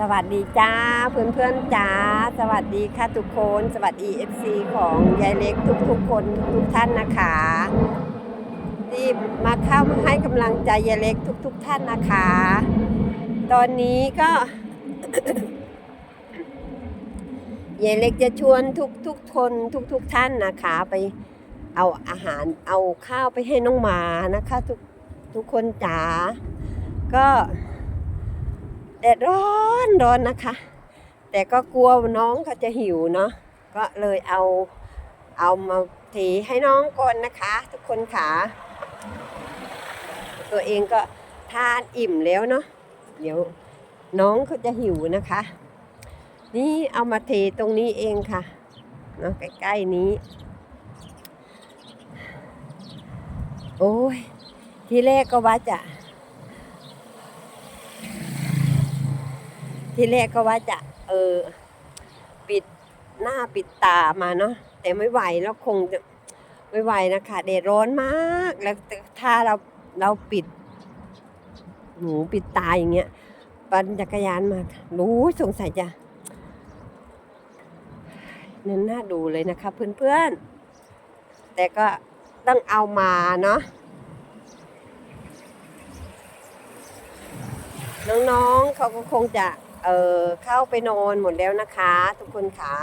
สวัสดีจ้าเพื่อนเพื่อนๆจ้า สวัสดีค่ะทุกคน สวัสดีเอฟซีของยายเล็กทุกทุกๆคนทุกท่านนะคะที่มาเข้ามาให้กำลังใจยายเล็กทุกทุกๆท่านนะคะ ตอนนี้ก็ยายเล็กจะชวนทุกทุกๆคนทุกทุก ๆท่านนะคะ ไปเอาอาหารเอาข้าวไปให้น้องหมานะคะ ทุกทุกคนจ๋าก็ แดดร้อนร้อนนะคะ แต่ก็กลัวน้องเขาจะหิวเนาะก็เลยเอาเอามาเทให้น้องก่อนนะคะ ทุกคนค่ะตัวเองก็ทานอิ่มแล้วเนาะเดี๋ยวน้องเขาจะหิวนะคะ นี่เอามาเทตรงนี้เองค่ะเนาะใกล้ๆนี้ โอ้ยทีแรกก็ว่าจะ ที่แรกก็ว่าจะเออปิดหน้าปิดตามาเนาะแต่ไม่ไหวแล้วคงจะไม่ไหวนะคะแดดร้อนมากแล้วถ้าเราเราปิดหนูปิดตาอย่างเงี้ยปั่นจักรยานมารู้สงสัยจะนั่นน่าดูเลยนะคะเพื่อนๆ แต่ก็ต้องเอามาเนาะน้องๆเขาก็คงจะ เออเข้าไปนอนหมดแล้วนะคะ ทุกคนค่ะ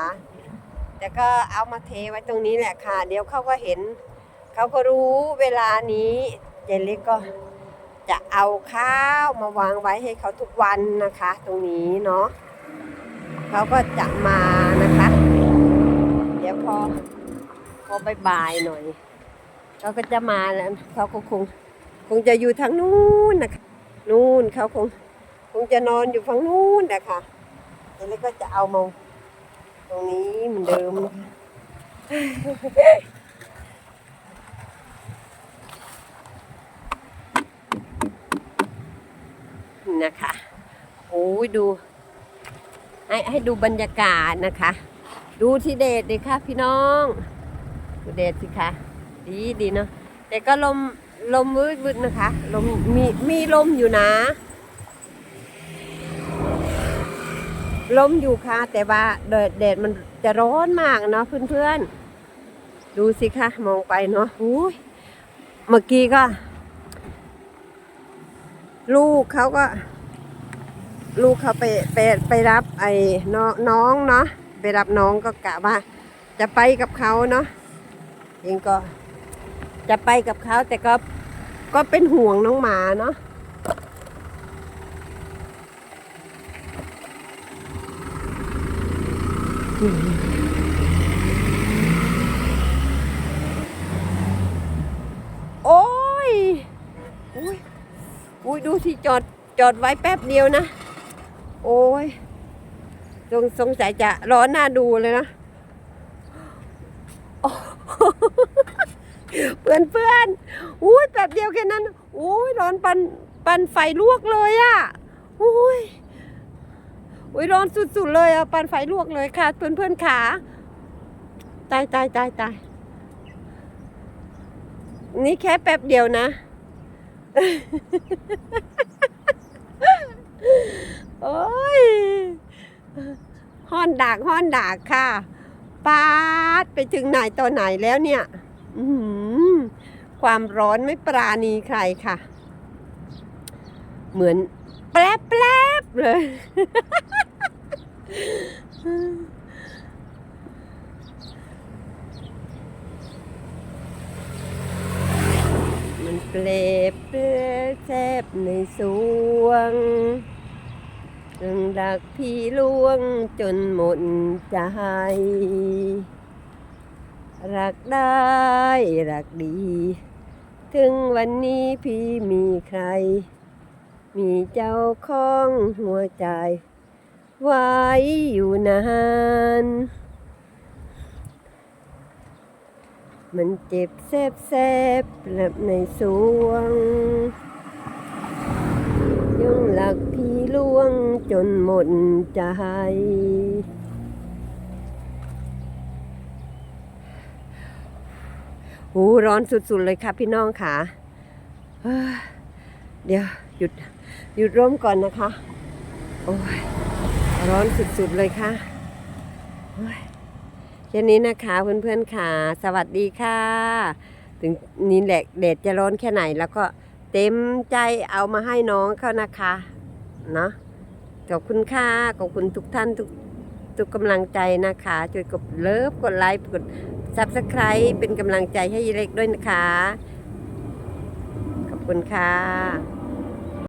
แต่ก็เอามาเทไว้ตรงนี้แหละค่ะ เดี๋ยวเขาก็เห็น เขาก็รู้เวลานี้เจเล็กก็จะเอาข้าวมาวางไว้ให้เขาทุกวันนะคะ ตรงนี้เนาะเขาก็จะมานะคะ เดี๋ยวพอพอบ่ายหน่อยเขาก็จะมาแล้วเขาก็คง คงจะอยู่ทางนู้นนะคะ นู่นเขาคง คงจะนอนอยู่ฝั่งนู้นนะคะเดี๋ยวเล็กก็จะเอามาตรงนี้เหมือนเดิมนะคะนะคะโอ้ยดู ให้ให้ดูบรรยากาศนะคะ ดูที่เดชเลยค่ะพี่น้องดูเดชสิคะดีดีเนาะแต่ก็ลมลมวืดวืดนะคะ ลมมีมีลมอยู่นะ ลมอยู่ค่ะ แต่ว่าแดดแดดมันจะร้อนมากเนาะเพื่อนๆ ดูสิค่ะ มองไปเนาะอุ้ยเมื่อกี้ก็ ลูกเขาก็ ลูกเขาไปไปไปรับไอ้น้องน้องเนาะไปรับน้องก็กะว่า จะไปกับเขาเนาะเองก็จะไปกับเขาแต่ก็ก็เป็นห่วงน้องหมาเนาะ โอ้ยอุ้ยอุ้ยดูสิจอดจอดไว้แป๊บเดียวนะ โอ้ยสงสงสัยจะร้อนหน้าดูเลยนะโอ้เพื่อนเพื่อนอุ้ยแป๊บเดียวแค่นั้นอุ้ยร้อนปันปันไฟลวกเลยอะอุ้ย อุ้ยร้อนสุดๆเลยอะปันไฟลวกเลยค่ะ เพื่อนๆขาตายตายตายตายนี่แค่แป๊บเดียวนะ โอ้ยห้อนดากห้อนดากค่ะปาดไปถึงไหนต่อไหนแล้วเนี่ยความร้อนไม่ปราณีใครค่ะ เหมือนแปลบแปลบๆเลย มันเปลบเปลือกแทบในสวงจึงดักพี่ลวงจนหมดใจ รักได้รักดี ถึงวันนี้พี่มีใคร มีเจ้าของหัวใจ ไว้อยู่นาน มันเจ็บแซบแซบๆแบบในสวงยังหลักพี่ล่วงจนหมดใจหูร้อนสุดๆเลยค่ะพี่น้องค่ะ เดี๋ยวหยุดหยุดร่มก่อนนะคะ โอ้ย ร้อนสุดๆเลยค่ะแค่นี้นะคะเพื่อนๆค่ะ สวัสดีค่ะ ถึงนี่แหละแดดจะร้อนแค่ไหน แล้วก็เต็มใจเอามาให้น้องเขานะคะเนาะขอบคุณค่ะขอบคุณทุกท่านทุกทุกกำลังใจนะคะช่วยกดเลิฟกดไลค์กด subscribe เป็นกำลังใจให้ยายเล็กด้วยนะคะ ขอบคุณค่ะ